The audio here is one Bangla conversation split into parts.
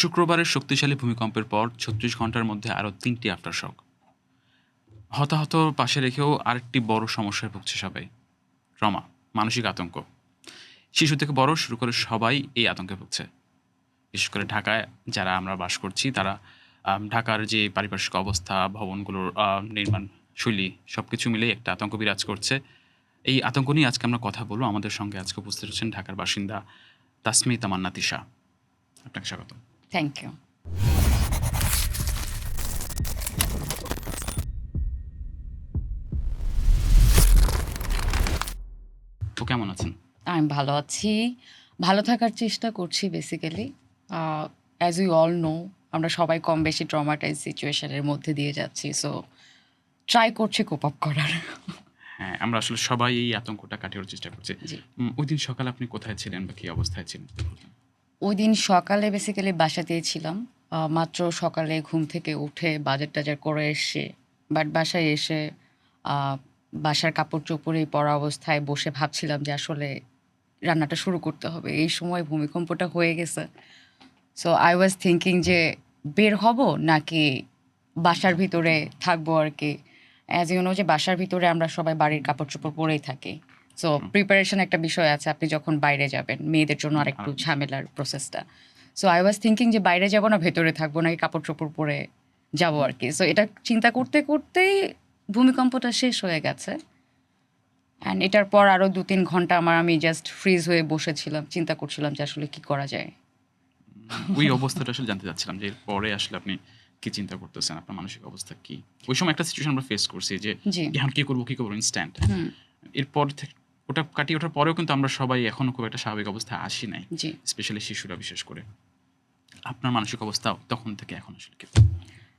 শুক্রবারের শক্তিশালী ভূমিকম্পের পর ছত্রিশ ঘণ্টার মধ্যে আরও তিনটি আফটার শক হতাহত পাশে রেখেও আরেকটি বড় সমস্যায় ভুগছে সবাই। ট্রমা মানসিক আতঙ্ক। শিশু থেকে বড় শুরু করে সবাই এই আতঙ্কে ভুগছে। বিশেষ করে ঢাকায় যারা আমরা বাস করছি, তারা ঢাকার যে পারিপার্শ্বিক অবস্থা, ভবনগুলোর নির্মাণ শৈলী সব কিছু মিলেই একটা আতঙ্ক বিরাজ করছে। এই আতঙ্ক নিয়ে আজকে আমরা কথা বলব। আমাদের সঙ্গে আজকে উপস্থিত হচ্ছেন ঢাকার বাসিন্দা তাসমি তামান্না তিশা আপনাকে স্বাগত থ্যাংক ইউ তো কেমন আছেন? আমি ভালো আছি। ভালো থাকার চেষ্টা করছি basically as you all know আমরা সবাই কম বেশি ট্রমাটাইজ সিচুয়েশনের মধ্যে দিয়ে যাচ্ছি সো ট্রাই করছি কোপ আপ করার। হ্যাঁ আমরা আসলে সবাই এই আতঙ্কটা কাটিয়ে চেষ্টা করছি। ওই দিন সকালে আপনি কোথায় ছিলেন বা কি অবস্থায় ছিলেন? ওই দিন সকালে বেসিক্যালি বাসাতেই ছিলাম। মাত্র সকালে ঘুম থেকে উঠে বাজার টাজার করে এসে বাট বাসায় এসে বাসার কাপড় চোপড়ে পরা অবস্থায় বসে ভাবছিলাম যে আসলে রান্নাটা শুরু করতে হবে। এই সময় ভূমিকম্পটা হয়ে গেছে। সো আই ওয়াজ থিঙ্কিং যে বের হব নাকি বাসার ভিতরে থাকব আর কি? অ্যাজ ইউনো যে বাসার ভিতরে আমরা সবাই বাড়ির কাপড় চোপড় পরেই থাকি। সো প্রিপারেশন একটা বিষয় আছে আপনি যখন বাইরে যাবেন মেয়েদের জন্য আর একটু ঝামেলার প্রসেসটা সো আই ওয়াজ থিঙ্কিং যে বাইরে যাব না ভেতরে থাকব নাকি কাপড় চোপড় পরে যাব আর কি। সো এটা চিন্তা করতে করতেই ভূমিকম্পটা শেষ হয়ে গেছে। অ্যান্ড এটার পর আরও দু তিন ঘণ্টা আমার আমি জাস্ট ফ্রিজ হয়ে বসেছিলাম চিন্তা করছিলাম যে আসলে কি করা যায়। ওই অবস্থাটা আসলে জানতে চাচ্ছিলাম যে পরে আসলে আপনি কি চিন্তা করতেছেন? আপনার মানসিক অবস্থা কি? ওই সময় একটা সিচুয়েশন আমরা ফেস করছি যে এখন কি করব কি করব ইনস্ট্যান্ট হুম। এরপর থেকে ওটা কাটিয়ে ওঠার পরেও কিন্তু আমরা সবাই এখনও খুব একটা স্বাভাবিক অবস্থায় আসি নাই জি। স্পেশালি শিশুরা বিশেষ করে। আপনার মানসিক অবস্থা তখন থেকে এখন আসলে কি?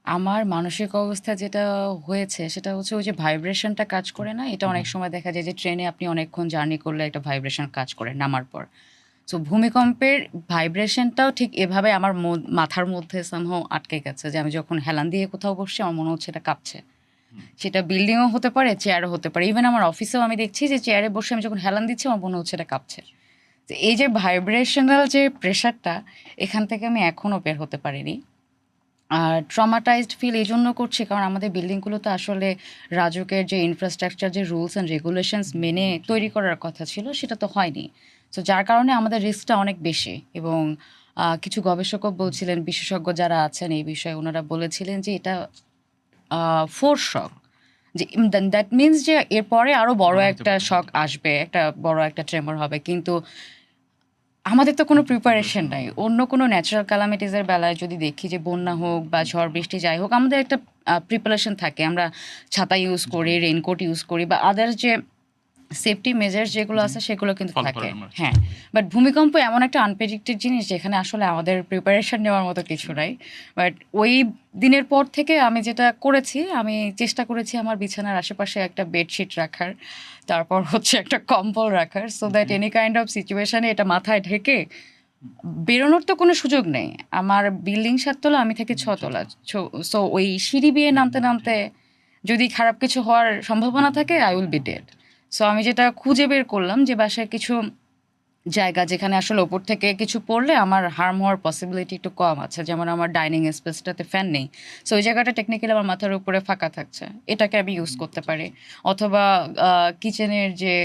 আমার মানসিক অবস্থা যেটা হয়েছে সেটা হচ্ছে ওই যে ভাইব্রেশনটা কাজ করে না এটা অনেক সময় দেখা যায় যে ট্রেনে আপনি অনেকক্ষণ জার্নি করলে একটা ভাইব্রেশন কাজ করে নামার পর। সো ভূমিকম্পের ভাইব্রেশনটাও ঠিক এভাবে আমার মাথার মধ্যে সামহাও আটকে গেছে যে আমি যখন হেলান দিয়ে কোথাও বসছি আমার মনে হচ্ছে এটা কাঁপছে। সেটা বিল্ডিংও হতে পারে চেয়ারও হতে পারে। ইভেন আমার অফিসেও আমি দেখছি যে চেয়ারে বসে আমি যখন হেলান দিচ্ছি, আমার মনে হচ্ছে এটা কাঁপছে। তো এই যে ভাইব্রেশনাল যে প্রেশারটা এখান থেকে আমি এখনও বের হতে পারিনি। আর ট্রমাটাইজড ফিল এই জন্য করছি, কারণ আমাদের বিল্ডিংগুলো তো আসলে রাজুকের যে ইনফ্রাস্ট্রাকচার যে রুলস অ্যান্ড রেগুলেশনস মেনে তৈরি করার কথা ছিল, সেটা তো হয়নি। তো যার কারণে আমাদের রিস্কটা অনেক বেশি এবং কিছু গবেষকও বলছিলেন, বিশেষজ্ঞ যারা আছেন এই বিষয়ে, ওনারা বলেছিলেন যে এটা ফোর শখ যে দ্যাট মিনস যে এরপরে আরও বড় একটা শখ শক আসবে একটা বড় একটা ট্রেমার হবে। কিন্তু আমাদের তো কোনো প্রিপারেশন নাই। অন্য কোনো ন্যাচারাল ক্যালামিটিসের বেলায় যদি দেখি যে বন্যা হোক বা ঝড় বৃষ্টি যাই হোক আমাদের একটা প্রিপারেশন থাকে। আমরা ছাতা ইউজ করি রেইনকোট ইউজ করি বা আদার্স যে সেফটি মেজার যেগুলো আছে সেগুলো কিন্তু থাকে। হ্যাঁ বাট ভূমিকম্প এমন একটা আনপ্রেডিক্টেড জিনিস যেখানে আসলে আমাদের প্রিপারেশন নেওয়ার মতো কিছু নাই। বাট ওই দিনের পর থেকে আমি যেটা করেছি আমি চেষ্টা করেছি আমার বিছানার আশেপাশে একটা বেডশিট রাখার তারপর হচ্ছে একটা কম্বল রাখার so that any kind of সিচুয়েশনে এটা মাথায় ঢেকে বেরোনোর তো কোনো সুযোগ নেই। আমার বিল্ডিং সাততলা আমি থাকি ছতলা সো ওই সিঁড়ি বিয়ে নামতে নামতে যদি খারাপ কিছু হওয়ার সম্ভাবনা থাকে I will be dead so আমি যেটা খুঁজে বের করলাম যে বাসায় কিছু জায়গা যেখানে আসলে ওপর থেকে কিছু পড়লে আমার হার্ম হওয়ার পসিবিলিটি একটু কম আছে। যেমন আমার ডাইনিং স্পেসটাতে ফ্যান নেই। সো ওই জায়গাটা টেকনিক্যালি আমার মাথার উপরে ফাঁকা থাকছে। এটাকে আমি ইউজ করতে পারি। অথবা কিচেনের যে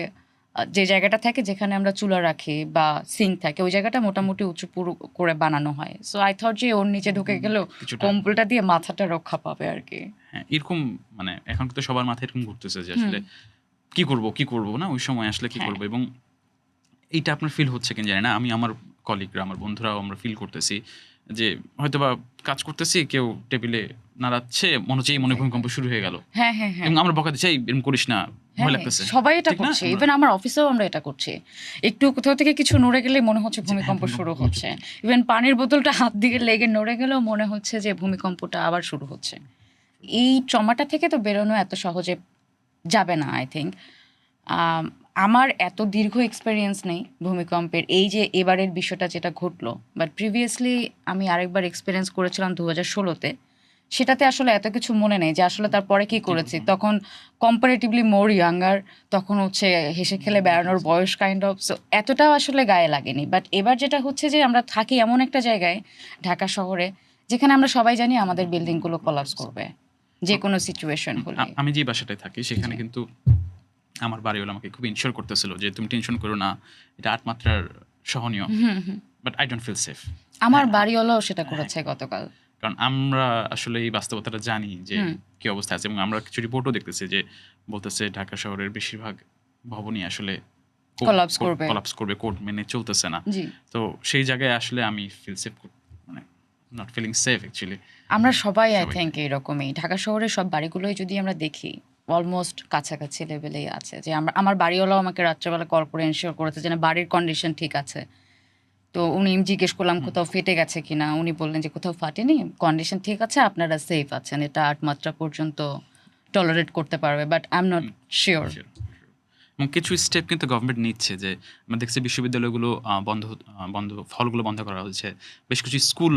যে জায়গাটা থাকে যেখানে আমরা চুলা রাখি বা সিঙ্ক থাকে ওই জায়গাটা মোটামুটি উঁচু পুরু করে বানানো হয়। সো আই থট যে ওর নিচে ঢুকে গেলেও কিছুটা। কম্বলটা দিয়ে মাথাটা রক্ষা পাবে আর কি। হ্যাঁ এরকম মানে এখন তো সবার মাথায় এরকম ঘুরতেছে যে আসলে কি করব কি করব না? ওই সময় আসলে কি হ্যাঁ। করব? এবং এইটা আপনার ফিল হচ্ছে কিনা জানি না। আমি আমার কলিগরা আমার বন্ধুরাও আমরা ফিল করতেছি যে হয়তো বা কাজ করতেছি কেউ টেবিলে নাড়াচ্ছে মনে হচ্ছে এই মনে ভূমিকম্প শুরু হয়ে গেল। হ্যাঁ হ্যাঁ হ্যাঁ। আমরা বকা দিচ্ছি "এই, এরকম করিস না হ্যাঁ, সবাই এটা করছে। ইভেন আমার অফিসেও আমরা এটা করছি। একটু কোথাও থেকে কিছু নড়ে গেলে মনে হচ্ছে ভূমিকম্প শুরু হচ্ছে। হচ্ছে ইভেন পানির বোতলটা হাত দিকে লেগে নড়ে গেলেও মনে হচ্ছে যে ভূমিকম্পটা আবার শুরু হচ্ছে। এই ট্রমাটা থেকে তো বেরোনো এত সহজে যাবে না আই থিঙ্ক আমার এত দীর্ঘ এক্সপিরিয়েন্স নেই ভূমিকম্পের। এই যে এবারের বিষয়টা যেটা ঘটলো বাট প্রিভিয়াসলি আমি আরেকবার এক্সপিরিয়েন্স করেছিলাম দু হাজার ষোলোতে। সেটাতে আসলে এত কিছু মনে নেই যে আসলে তারপরে কি করেছি। তখন কম্পারেটিভলি মোর ইয়াঙ্গার তখন হচ্ছে হেসে খেলে বেড়ানোর বয়স কাইন্ড অফ সো এতটাও আসলে গায়ে লাগেনি। বাট এবার যেটা হচ্ছে যে আমরা থাকি এমন একটা জায়গায় ঢাকা শহরে যেখানে আমরা সবাই জানি আমাদের বিল্ডিংগুলো কলাপস করবে। যে কোনো সিচুয়েশন হলে আমি যে বাসাটায় থাকি সেখানে কিন্তু আমার বাড়িওয়ালা আমাকে খুব ইনশিওর করতেছিল যে তুমি টেনশন করো না এটা আট মাত্রার সহনীয় but I don't feel safe আমার বাড়িওয়ালাও সেটা করেছে গতকাল। কারণ আমরা আসলে এই বাস্তবতাটা জানি যে কি অবস্থা আছে এবং আমরা কিছু রিপোর্টও দেখতেছি যে বলতেছে ঢাকা শহরের বেশিরভাগ ভবনই আসলে Collapse করবে। কলাপস করবে কোড মেনে চলতেছে না। তো সেই জায়গায় আসলে আমি feel safe not feeling safe actually আমরা সবাই আই। থিঙ্ক এরকমই। ঢাকা শহরের সব বাড়িগুলোই যদি আমরা দেখি অলমোস্ট কাছাকাছি লেভেলেই আছে। যে আমরা আমার বাড়িওয়ালাও আমাকে রাত্রেবেলা কল করে এনশিওর করেছে যে না বাড়ির কন্ডিশন ঠিক আছে। তো উনি জিজ্ঞেস করলাম কোথাও ফেটে গেছে কিনা? উনি বললেন যে কোথাও ফাটেনি। কন্ডিশন ঠিক আছে আপনারা সেফ আছেন। এটা আট মাত্রা পর্যন্ত টলারেট করতে পারবে but I am not sure এবং কিছু স্টেপ কিন্তু গভর্নমেন্ট নিচ্ছে যে আমরা দেখছি বিশ্ববিদ্যালয়গুলো বন্ধ বন্ধ ফলগুলো বন্ধ করা হয়েছে বেশ কিছু স্কুল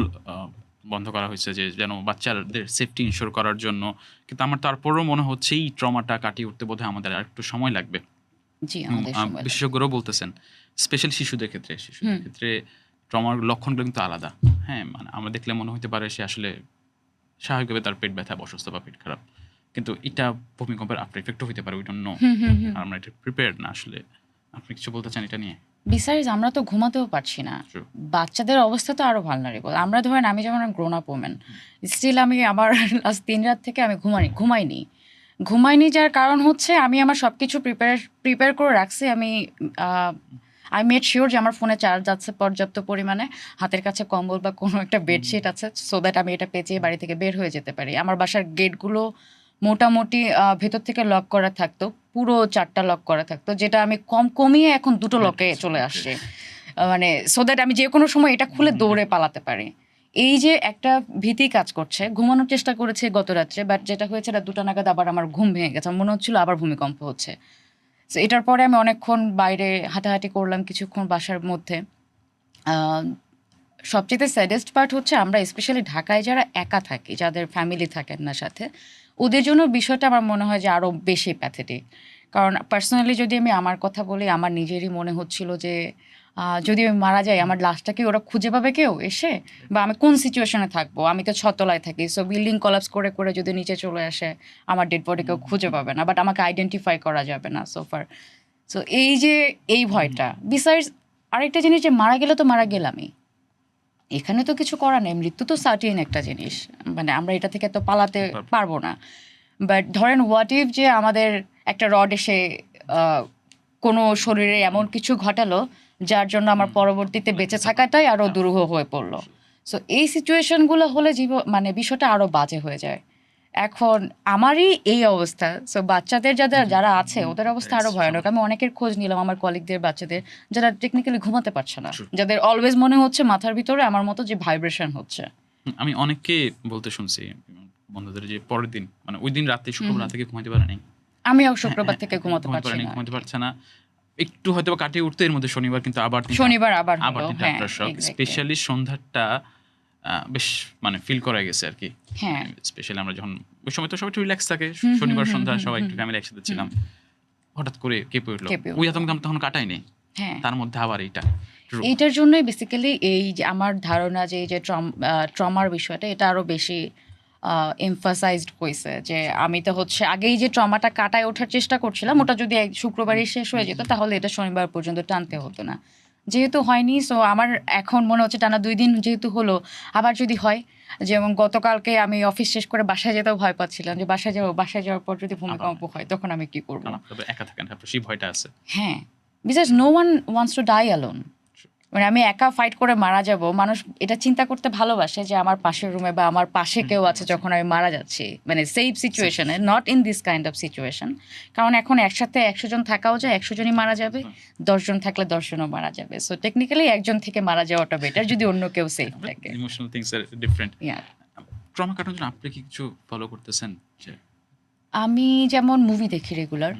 বন্ধ করা হয়েছে যে যেন বাচ্চাদের সেফটি ইনশোর করার জন্য। কিন্তু আমার তারপরেও মনে হচ্ছে এই ট্রমাটা কাটিয়ে উঠতে বোধহয় আমাদের আর একটু সময় লাগবে। বিশেষজ্ঞরাও বলতেছেন স্পেশাল শিশুদের ক্ষেত্রে শিশুদের। ক্ষেত্রে ট্রমার লক্ষণগুলো কিন্তু আলাদা। হ্যাঁ মানে আমরা দেখলে মনে হতে পারে সে আসলে স্বাভাবিকভাবে তার পেট ব্যথা অসুস্থ বা পেট খারাপ। কিন্তু এটা ভূমিকম্পের আফটার ইফেক্টও হতে পারে হুম হুম আর আমরা এটা প্রিপেয়ার্ড না আসলে। আপনি কিছু বলতে চান এটা নিয়ে? বিসারিজ আমরা তো ঘুমাতেও পারছি না। বাচ্চাদের অবস্থা তো আরও ভালনারেবল আমরা ধরেন আমি যেমন গ্রোন আপ ওমেন স্টিল আমি আমার লাস্ট তিন রাত থেকে আমি ঘুমাই ঘুমাইনি। ঘুমাইনি যার কারণ হচ্ছে আমি আমার সব কিছু প্রিপেয়ার প্রিপেয়ার করে রাখছি। আমি আই মেড শিওর যে আমার ফোনে চার্জ আছে পর্যাপ্ত পরিমাণে। হাতের কাছে কম্বল বা কোনো একটা বেডশিট আছে সো দ্যাট আমি এটা পেঁচিয়ে বাড়ি থেকে বের হয়ে যেতে পারি। আমার বাসার গেটগুলো মোটামুটি ভেতর থেকে লক করা থাকতো পুরো চারটা লক করা থাকতো যেটা আমি কম কমিয়ে এখন দুটো লকে চলে আসছে। মানে সো দ্যাট আমি যে কোনো সময় এটা খুলে দৌড়ে পালাতে পারি। এই যে একটা ভীতি কাজ করছে ঘুমানোর চেষ্টা করেছে গত রাত্রে বাট যেটা হয়েছে এটা দুটো নাগাদ আবার আমার ঘুম ভেঙে গেছে আমার মনে হচ্ছিল আবার ভূমিকম্প হচ্ছে। তো এটার পরে আমি অনেকক্ষণ বাইরে হাঁটাহাঁটি করলাম কিছুক্ষণ বাসার মধ্যে। সবচেয়ে স্যাডেস্ট পার্ট হচ্ছে আমরা স্পেশালি ঢাকায় যারা একা থাকি যাদের ফ্যামিলি থাকেন না সাথে ওদের জন্য বিষয়টা আমার মনে হয় যে আরও বেশি প্যাথেটিক কারণ পার্সোনালি যদি আমি আমার কথা বলি, আমার নিজেরই মনে হচ্ছিল যে যদি আমি মারা যাই, আমার লাশটা কি ওরা খুঁজে পাবে কেউ এসে? বা আমি কোন সিচুয়েশনে থাকব? আমি তো ছতলায় থাকি সো বিল্ডিং কলাপস করে করে যদি নিচে চলে আসে, আমার ডেড বডি কেউ খুঁজে পাবে না বাট আমাকে আইডেন্টিফাই করা যাবে না সোফার সো এই যে, এই ভয়টা বিসাইডস আরেকটা জিনিস যে মারা গেলে তো মারা গেলামই। এখানে তো কিছু করার নেই মৃত্যু তো সার্টিন একটা জিনিস। মানে আমরা এটা থেকে তো পালাতে পারব। না। বাট ধরেন হোয়াট ইফ যে আমাদের একটা রড এসে কোনো শরীরে এমন কিছু ঘটালো যার জন্য আমার পরবর্তীতে বেঁচে থাকাটাই আরও দুরূহ হয়ে পড়ল। সো এই সিচুয়েশনগুলো হলে জীব মানে বিষয়টা আরও বাজে হয়ে যায়। এখন আমারই এই অবস্থা। সো বাচ্চাদের যাদের যারা আছে ওদের অবস্থা আরও ভয়ানক। আমি অনেকের খোঁজ নিলাম আমার কলিগদের বাচ্চাদের যারা টেকনিক্যালি ঘুমাতে পারছে না। যাদের অলওয়েজ মনে হচ্ছে মাথার ভিতরে আমার মতো যে ভাইব্রেশন হচ্ছে। আমি অনেককে বলতে শুনছি বন্ধুদের যে পরের দিন মানে ওই দিন রাতে শুক্রবার রাতে ঘুমাতে পারে নাই আমিও শুক্রবার থেকে ঘুমাতে পারছি না। ঘুমাতে পারছে না। একটু হয়তো কাটিয়ে উঠতে এর মধ্যে শনিবার কিন্তু আবার শনিবার আবার আবার হ্যাঁ. স্পেশালি সন্ধ্যাটা বেশ মানে ফিল করা গেছে আর কি। হ্যাঁ। স্পেশালি আমরা যখন ওই সময় তো সবাই একটু রিল্যাক্স থাকে। শনিবার সন্ধ্যা সবাই একটু ফ্যামিলি একসাথে ছিলাম। হঠাৎ করে কেঁপে উঠল। ওই আতঙ্ক তখন কাটাই নেই হ্যাঁ। তার মধ্যে আবার এইটা. এইটার জন্যই বেসিক্যালি এই যে আমার ধারণা যে এই যে ট্রমার বিষয়টা এটা আরও বেশি এমফাসাইজড হয়েছে যে আমি তো হচ্ছে আগেই যে ট্রমাটা কাটায় ওঠার চেষ্টা করছিলাম ওটা যদি শুক্রবারই শেষ হয়ে যেত তাহলে এটা শনিবার পর্যন্ত টানতে হতো না। যেহেতু হয়নি সো আমার এখন মনে হচ্ছে টানা দুই দিন যেহেতু হলো আবার যদি হয় যেমন গতকালকে আমি অফিস শেষ করে বাসায় যেতেও ভয় পাচ্ছিলাম যে বাসায় যাব বাসায় যাওয়ার পর যদি ভূমিকম্প হয় তখন আমি কি করব? একা থাকেন সেই ভয়টা আছে। হ্যাঁ because no one wants to die alone মানে আমি একা ফাইট করে মারা যাব মানুষ এটা চিন্তা করতে ভালোবাসে যে আমার পাশের রুমে বা আমার পাশে কেউ আছে যখন আমি মারা যাচ্ছি। মানে সেফ সিচুয়েশনে not in this kind of situation কারণ এখন একসাথে একশো জন থাকাও যায় একশো জনই মারা যাবে দশজন থাকলে দশজনও মারা যাবে। সো টেকনিক্যালি একজন থেকে মারা যাওয়াটা বেটার যদি অন্য কেউ সেফ থাকে। ইমোশনাল থিংস আর ডিফারেন্ট ট্রমা কাটানোর জন্য আপনি কি কিছু ফলো করতেছেন? আমি যেমন মুভি দেখি রেগুলার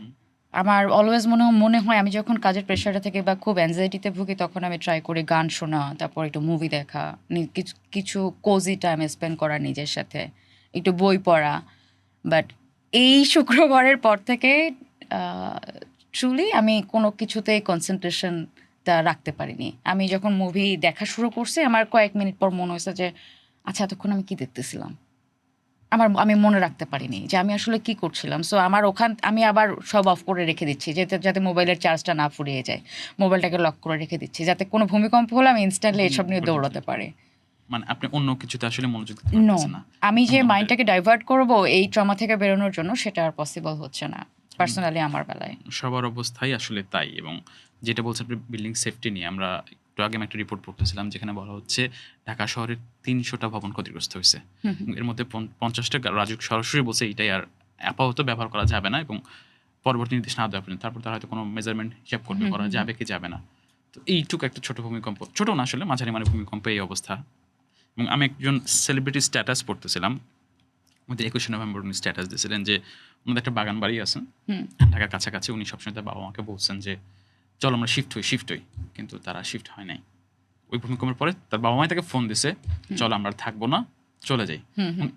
আমার অলওয়েজ মনে মনে হয় আমি যখন কাজের প্রেশারে থেকে বা খুব অ্যাংজাইটিতে ভুগি, তখন আমি ট্রাই করি গান শোনা, তারপর একটু মুভি দেখা কিছু কিছু কোজি টাইম স্পেন্ড করা নিজের সাথে, একটু বই পড়া। বাট এই শুক্রবারের পর থেকে ট্রুলি আমি কোনো কিছুতেই কনসেন্ট্রেশনটা রাখতে পারিনি। আমি যখন মুভি দেখা শুরু করছি, আমার কয়েক মিনিট পর মনে হয়েছে যে আচ্ছা এতক্ষণ আমি কি দেখতেছিলাম? আমার আমি মনে রাখতে পারিনি যে আমি আসলে কি করছিলাম। সো আমার ওখান আমি আবার সব অফ করে রেখে দিচ্ছি যাতে যাতে মোবাইলের চার্জটা না ফুরিয়ে যায়। মোবাইলটাকে লক করে রেখে দিচ্ছি যাতে কোনো ভূমিকম্প হলে আমি ইনস্ট্যান্টলি এসব নিয়ে দৌড়াতে পারি। মানে আপনি অন্য কিছুতে আসলে মনোযোগ না। আমি যে মাইন্ডটাকে ডাইভার্ট করব এই ট্রমা থেকে বেরোনোর জন্য সেটা আর পসিবল হচ্ছে না পার্সোনালি আমার বেলায়। সবার অবস্থাই আসলে তাই এবং যেটা বলছেন আপনি বিল্ডিং সেফটি নিয়ে আমরা একটু আগে আমি একটা রিপোর্ট পড়তেছিলাম যেখানে বলা হচ্ছে ঢাকা শহরের তিনশোটা ভবন ক্ষতিগ্রস্ত হয়েছে। এর মধ্যে পঞ্চাশটা রাজুক সরাসরি বলছে এটাই আর আপাতত ব্যবহার করা যাবে না এবং পরবর্তী নির্দেশ না দেওয়া পর্যন্ত। তারপর তারা হয়তো কোনো মেজারমেন্ট হিসাব করবে করা যাবে কি যাবে না। তো এইটুকু একটা ছোট ভূমিকম্প ছোট না আসলে মাঝারি মানে ভূমিকম্প এই অবস্থা। এবং আমি একজন সেলিব্রিটি স্ট্যাটাস পড়তেছিলাম। আমাদের একুশে নভেম্বর উনি স্ট্যাটাস দিয়েছিলেন যে ওনাদের একটা বাগান বাড়ি আছে। হুম। ঢাকার কাছাকাছি উনি সবসময় তার বাবা মাকে বলছেন যে চলো আমরা শিফট হই শিফট হই। কিন্তু তারা শিফট হয় নাই। ওই ভূমিকম্পের পরে তার বাবা মাই তাকে ফোন দিছে চলো আমরা থাকব না চলে যাই।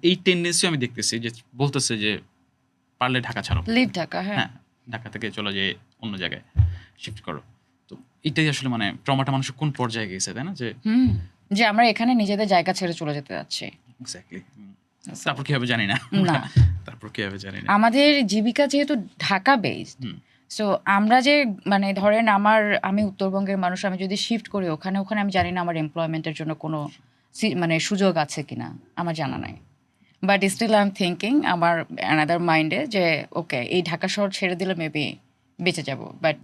এই টেন্ডেন্সি আমি দেখতেছি যে বলতেছে যে পারলে ঢাকা ছাড়ো। লিভ ঢাকা হ্যাঁ। হ্যাঁ ঢাকা থেকে চলে যেয়ে অন্য জায়গায় শিফট করো। তো এটাই আসলে মানে ট্রমাটা মানুষের কোন পর্যায়ে গেছে তাই না? যে যে আমরা এখানে নিজেদের জায়গা ছেড়ে চলে যেতে যাচ্ছি। এক্স্যাক্টলি তারপর কি হবে জানি না। তারপর কি হবে জানি না। আমাদের জীবিকা যেহেতু ঢাকা বেসড। সো আমরা যে মানে ধরেন আমার আমি উত্তরবঙ্গের মানুষ আমি যদি শিফট করি ওখানে ওখানে আমি জানি না আমার এমপ্লয়মেন্টের জন্য কোনো সি- মানে সুযোগ আছে কিনা আমার জানা নাই। But still I am thinking আমার অ্যানাদার মাইন্ডে যে ওকে এই ঢাকা শহর ছেড়ে দিলে মেবি বেঁচে যাব। বাট.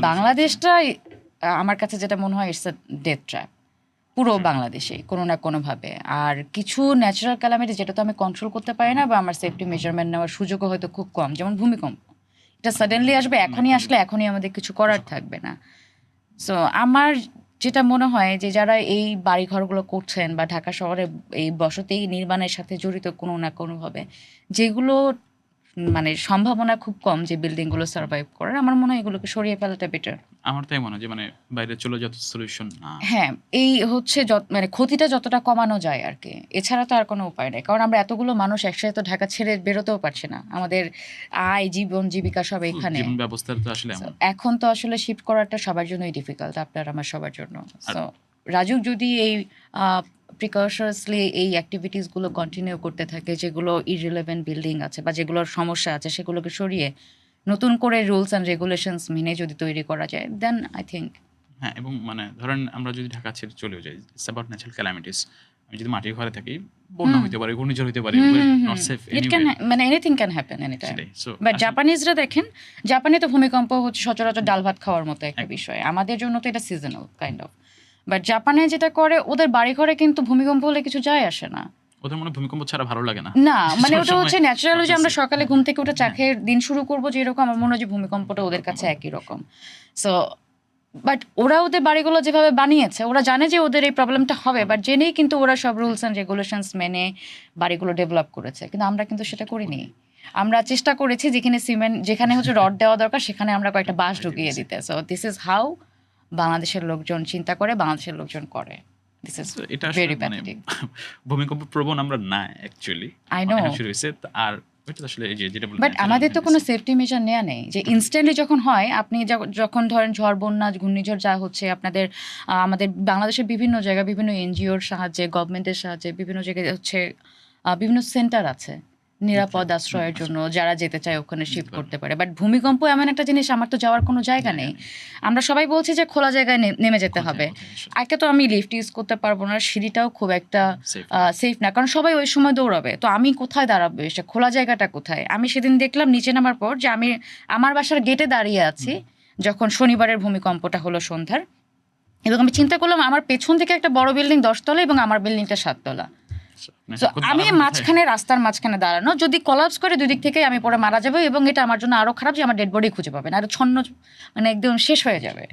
বাংলাদেশটা আমার কাছে যেটা মনে হয় ইটস আ ডেথ ট্র্যাপ পুরো বাংলাদেশে কোনো না কোনোভাবে। আর কিছু ন্যাচারাল ক্যালামিটি যেটা তো আমি কন্ট্রোল করতে পারি না বা আমার সেফটি মেজারমেন্ট নেওয়ার সুযোগও হয়তো খুব কম যেমন ভূমিকম্প। এটা সাডেনলি আসবে এখনই আসলে এখনই আমাদের কিছু করার থাকবে না। সো আমার যেটা মনে হয় যে যারা এই বাড়িঘরগুলো করছেন বা ঢাকা শহরে এই বসতি নির্মাণের সাথে জড়িত কোনো না কোনোভাবে যেগুলো মানে সম্ভাবনা খুব কম যে বিল্ডিংগুলো সার্ভাইভ করার। আমার মনে হয় এগুলোকে সরিয়ে ফেলাটা বেটার আমার তাই মনে হয় যে মানে বাইরে চলে যত সলিউশন হ্যাঁ এই হচ্ছে মানে ক্ষতিটা যতটা কমানো যায় আর কি এছাড়া তো আর কোনো উপায় নেই। কারণ আমরা এতগুলো মানুষ একসাথে তো ঢাকা ছেড়ে বেরোতেও পারছি না। আমাদের আয় জীবন জীবিকা সব এখানে। জীবন ব্যবস্থার তো আসলে এখন তো আসলে শিফট করাটা সবার জন্যই ডিফিকাল্ট আপনার আমার সবার জন্য। সো রাজু যদি এই প্রিকশনাসলি এই অ্যাক্টিভিটিসগুলো কন্টিনিউ করতে থাকে যেগুলো ইরিলেভেন্ট বিল্ডিং আছে বা যেগুলোর সমস্যা আছে সেগুলোকে সরিয়ে নতুন করে রুলস অ্যান্ড রেগুলেশনস মেনে যদি তৈরি করা যায় দেন আই থিঙ্ক হ্যাঁ এবং মানে ধরেন আমরা যদি ঢাকা ছেড়ে চলেও যাই ইটস অ্যাবাউট ন্যাচারাল ক্যালামিটিস আমি যদি মাটির ঘরে থাকি বন্যা হইতে পারে ঘূর্ণিঝড় হইতে পারে নট সেফ ইট ক্যান মানে anything can happen any time but জাপানিজরা দেখেন জাপানে তো ভূমিকম্প হচ্ছে সচরাচর ডাল ভাত খাওয়ার মতো একটা বিষয়। আমাদের জন্য তো এটা সিজনাল কাইন্ড অফ বাট জাপানে যেটা করে ওদের বাড়ি ঘরে কিন্তু ভূমিকম্প হলে কিছু যায় আসে না। ওদের মনে ভূমিকম্প ছাড়া ভালো লাগে না। না মানে ওটা হচ্ছে ন্যাচারাল যে আমরা সকালে ঘুম থেকে উঠে চা খেয়ে দিন শুরু করব যে এরকম আমার মনে হয় যে ভূমিকম্পটা ওদের কাছে একই রকম। সো বাট ওরা ওদের বাড়িগুলো যেভাবে বানিয়েছে ওরা জানে যে ওদের এই প্রবলেমটা হবে বাট জেনেই কিন্তু ওরা সব রুলস অ্যান্ড রেগুলেশনস মেনে বাড়িগুলো ডেভেলপ করেছে। কিন্তু আমরা কিন্তু সেটা করিনি। আমরা চেষ্টা করেছি যেখানে সিমেন্ট যেখানে হচ্ছে রড দেওয়া দরকার সেখানে আমরা কয়েকটা বাঁশ ঢুকিয়ে দিতে। সো দিস ইজ হাউ বাংলাদেশের লোকজন চিন্তা করে বাংলাদেশের লোকজন করে। এটা মানে ভূমিকম্প প্রবণ আমরা না অ্যাকচুয়ালি হয়েছে তো- আর বাট আমাদের তো কোনো সেফটি মেজার নেওয়া নেই যে ইনস্ট্যান্টলি যখন হয় আপনি যখন ধরেন ঝড় বন্যা ঘূর্ণিঝড় যা হচ্ছে আপনাদের আমাদের বাংলাদেশের বিভিন্ন জায়গায় বিভিন্ন এনজিওর সাহায্যে গভর্নমেন্টের সাহায্যে বিভিন্ন জায়গায় হচ্ছে বিভিন্ন সেন্টার আছে। নিরাপদ আশ্রয়ের জন্য যারা যেতে চায় ওখানে শিফট করতে পারে। বাট ভূমিকম্প এমন একটা জিনিস আমার তো যাওয়ার কোনো জায়গা নেই। আমরা সবাই বলছি যে খোলা জায়গায় নেমে যেতে হবে। একে তো আমি লিফট ইউজ করতে পারব না সিঁড়িটাও খুব একটা সেফ না। কারণ সবাই ওই সময় দৌড়াবে। তো আমি কোথায় দাঁড়াবো? এসে খোলা জায়গাটা কোথায়? আমি সেদিন দেখলাম নিচে নামার পর যে আমি আমার বাসার গেটে দাঁড়িয়ে আছি যখন শনিবারের ভূমিকম্পটা হলো সন্ধ্যার। এবং আমি চিন্তা করলাম আমার পেছন থেকে একটা বড় বিল্ডিং দশতলা এবং আমার বিল্ডিংটা সাততলা। আমি মাঝখানে রাস্তার মাঝখানে দাঁড়ানো। যদি কলাপস করে দুই দিক থেকে আমি পরে মারা যাব এবং এটা আমার জন্য আরও খারাপ যে আমার ডেড বডি খুঁজে পাবে। না আর ছন্ন মানে একদম শেষ হয়ে যাবে।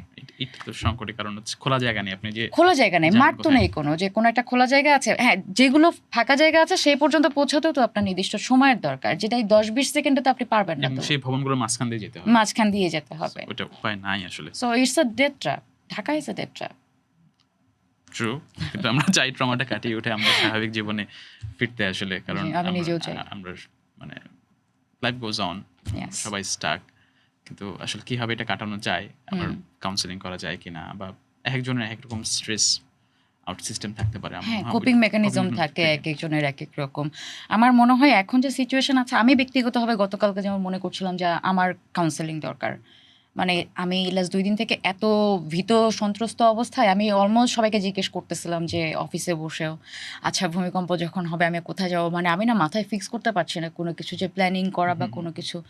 সংকটের কারণ হচ্ছে খোলা জায়গা নেই। আপনি যে খোলা জায়গা নেই মাঠ তো নেই কোনো যে কোনো একটা খোলা জায়গা আছে। হ্যাঁ যেগুলো ফাঁকা জায়গা আছে সেই পর্যন্ত পৌঁছাতেও তো আপনার নির্দিষ্ট সময়ের দরকার যেটা এই দশ বিশ সেকেন্ডে তো আপনি পারবেন না সেই ভবনগুলোর মাঝখান দিয়ে যেতে হবে। মাঝখান দিয়ে যেতে হবে। ওটা উপায় নাই আসলে। So it's a dead trap Dhaka is a dead trap true কিন্তু আমরা চাই ট্রমাটা কাটিয়ে উঠে আমরা স্বাভাবিক জীবনে ফিরতে আসলে কারণ আমি আমরা- নিজেও চাই। আমরা মানে লাইফ গোজ অন সবাই স্টাক কিন্তু আসলে কীভাবে এটা কাটানো যায় হুম। কাউন্সেলিং করা যায় কিনা বা একজনের এক রকম স্ট্রেস আউট সিস্টেম থাকতে পারে আমার হ্যাঁ কোপিং মেকানিজম থাকে এক একজনের এক এক রকম। আমার মনে হয় এখন যে সিচুয়েশন আছে আমি ব্যক্তিগতভাবে গতকালকে যেমন মনে করছিলাম যে আমার কাউন্সেলিং দরকার। মানে আমি লাস্ট দুই দিন থেকে এত ভীত সন্ত্রস্ত অবস্থায় আমি অলমোস্ট সবাইকে জিজ্ঞেস করতেছিলাম যে অফিসে বসেও আচ্ছা ভূমিকম্প যখন হবে আমি কোথায় যাব? মানে আমি না মাথায় ফিক্স করতে পারছি না কোনো কিছু যে প্ল্যানিং করা বা কোনো কিছু।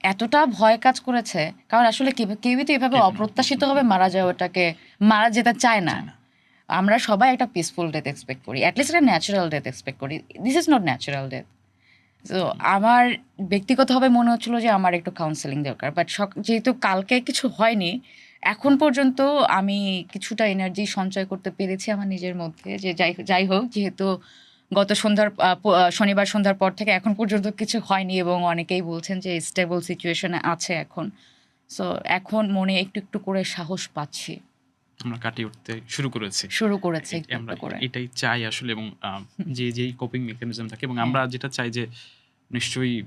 এতটা ভয় কাজ করেছে কারণ আসলে কেউ কেউই তো এভাবে অপ্রত্যাশিতভাবে মারা যাওয়াটাকে মারা যেতে চায় না। চায় না। আমরা সবাই একটা পিসফুল ডেথ এক্সপেক্ট করি অ্যাটলিস্ট একটা ন্যাচারাল ডেথ এক্সপেক্ট করি। This is not natural death তো আমার ব্যক্তিগতভাবে মনে হচ্ছিল যে আমার একটু কাউন্সেলিং দরকার। বাট যেহেতু কালকে কিছু হয়নি, এখন পর্যন্ত আমি কিছুটা এনার্জি সঞ্চয় করতে পেরেছি আমার নিজের মধ্যে। যে যাই যাই হোক, যেহেতু গত সন্ধ্যার শনিবার সন্ধ্যার পর থেকে এখন পর্যন্ত কিছু হয়নি এবং অনেকেই বলছেন যে স্টেবল সিচুয়েশনে আছে এখন। সো এখন মনে একটু একটু করে সাহস পাচ্ছি। আমরা কাটিয়ে উঠতে শুরু করেছি। শুরু করেছে আমরা এটাই চাই আসলে এবং যে যেই কোপিং মেকানিজম থাকে এবং আমরা যেটা চাই যে নিশ্চয়ই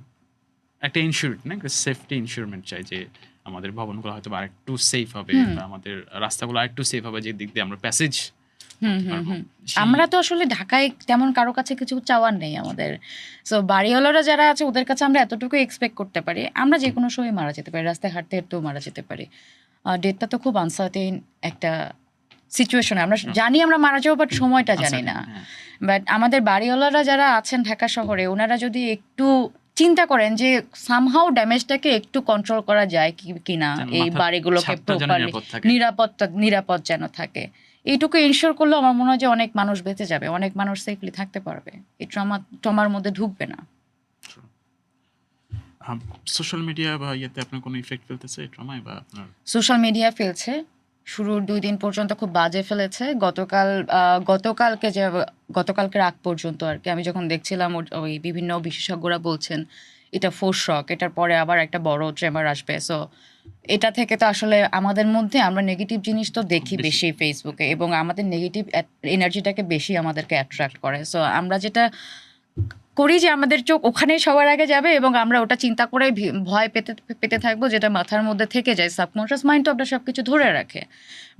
একটা ইনস্যুরেন্ট না একটা সেফটি ইনস্যুরমেন্ট চাই যে আমাদের ভবনগুলো হয়তো আরেকটু সেফ হবে আমাদের রাস্তাগুলো আরেকটু সেফ হবে যে দিক দিয়ে আমরা প্যাসেজ আমরা তো আসলে ঢাকায় তেমন কারও কাছে কিছু চাওয়ার নেই আমাদের। সো বাড়িওয়ালারা যারা আছে ওদের কাছে আমরা এতটুকু এক্সপেক্ট করতে পারি। আমরা যে কোনো সময় মারা যেতে পারি রাস্তায় হাঁটতে হাঁটতেও মারা যেতে পারি। ডেটটা তো খুব আনসার্টেন একটা সিচুয়েশনে আমরা জানি আমরা মারা যাব বাট সময়টা জানি না। হ্যাঁ। বাট আমাদের বাড়িওয়ালারা যারা আছেন ঢাকা শহরে ওনারা যদি একটু চিন্তা করেন যে সামহাও ড্যামেজটাকে একটু কন্ট্রোল করা যায় কি কিনা এই বাড়িগুলোকে প্রপারলি নিরাপদ নিরাপত্তা নিরাপদ যেন থাকে। এইটুকু ইনশিওর করলে আমার মনে হয় যে অনেক মানুষ বেঁচে যাবে অনেক মানুষ সেফলি থাকতে পারবে। এই ট্রমা ট্রমার মধ্যে ঢুকবে না। সোশ্যাল মিডিয়া বা ইয়েতে আপনার কোনো ইফেক্ট ফেলতেছে ট্রমায় বা আপনার? সোশ্যাল মিডিয়া ফেলছে। শুরুর দুই দিন পর্যন্ত খুব বাজে ফেলেছে। গতকাল গতকালকে যে গতকালকের আগ পর্যন্ত আর কি আমি যখন দেখছিলাম ওই বিভিন্ন বিশেষজ্ঞরা বলছেন এটা ফোর শক এটার পরে আবার একটা বড় ট্রেমার আসবে। সো এটা থেকে তো আসলে আমাদের মধ্যে আমরা নেগেটিভ জিনিস তো দেখি বেশি। ফেসবুকে এবং আমাদের নেগেটিভ এনার্জিটাকে বেশি আমাদেরকে অ্যাট্রাক্ট করে সো আমরা যেটা করি যে আমাদের চোখ ওখানেই সবার আগে যাবে এবং আমরা ওটা চিন্তা করে ভয় পেতে পেতে থাকব, যেটা মাথার মধ্যে থেকে যায়। সাবকনশিয়াস মাইন্ড তো আপনার সব কিছু ধরে রাখে।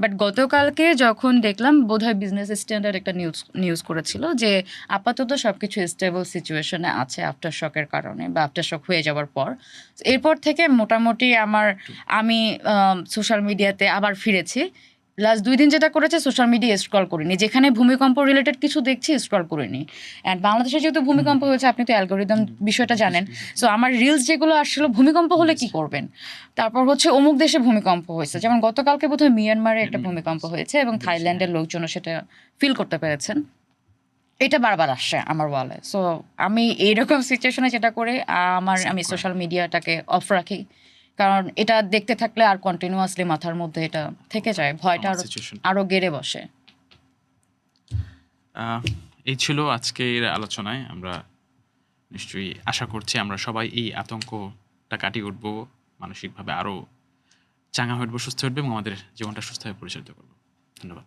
বাট গতকালকে যখন দেখলাম, বোধহয় বিজনেস স্ট্যান্ডার্ড একটা নিউজ নিউজ করেছিল যে আপাতত সব কিছু স্টেবল সিচুয়েশনে আছে আফটার শকের কারণে বা আফটার শক হয়ে যাওয়ার পর। এরপর থেকে মোটামুটি আমার, আমি সোশ্যাল মিডিয়াতে আবার ফিরেছি। লাস্ট দুই দিন যেটা করেছে সোশ্যাল মিডিয়া স্ক্রল করিনি। যেখানে ভূমিকম্প রিলেটেড কিছু দেখছি স্ক্রল করিনি। অ্যান্ড বাংলাদেশে যেহেতু ভূমিকম্প হয়েছে আপনি তো অ্যালগোরিদম বিষয়টা জানেন। সো আমার রিলস যেগুলো আসছিল ভূমিকম্প হলে কি করবেন? তারপর হচ্ছে অমুক দেশে ভূমিকম্প হয়েছে। যেমন গতকালকে বোধহয় মিয়ানমারে একটা ভূমিকম্প হয়েছে এবং থাইল্যান্ডের লোকজনও সেটা ফিল করতে পেরেছেন। এটা বারবার আসছে আমার ওয়ালে সো আমি এইরকম সিচুয়েশনে যেটা করে আমার আমি সোশ্যাল মিডিয়াটাকে অফ রাখি। কারণ এটা দেখতে থাকলে আর কন্টিনিউয়াসলি মাথার মধ্যে এটা থেকে যায়। ভয়টা আরও আরও গেড়ে বসে। এই ছিল আজকের আলোচনায়। আমরা নিশ্চয়ই আশা করছি আমরা সবাই এই আতঙ্কটা কাটিয়ে উঠবো মানসিকভাবে আরও চাঙা হয়ে উঠবো সুস্থ হয়ে উঠবো এবং আমাদের জীবনটা সুস্থভাবে পরিচালিত করব। ধন্যবাদ।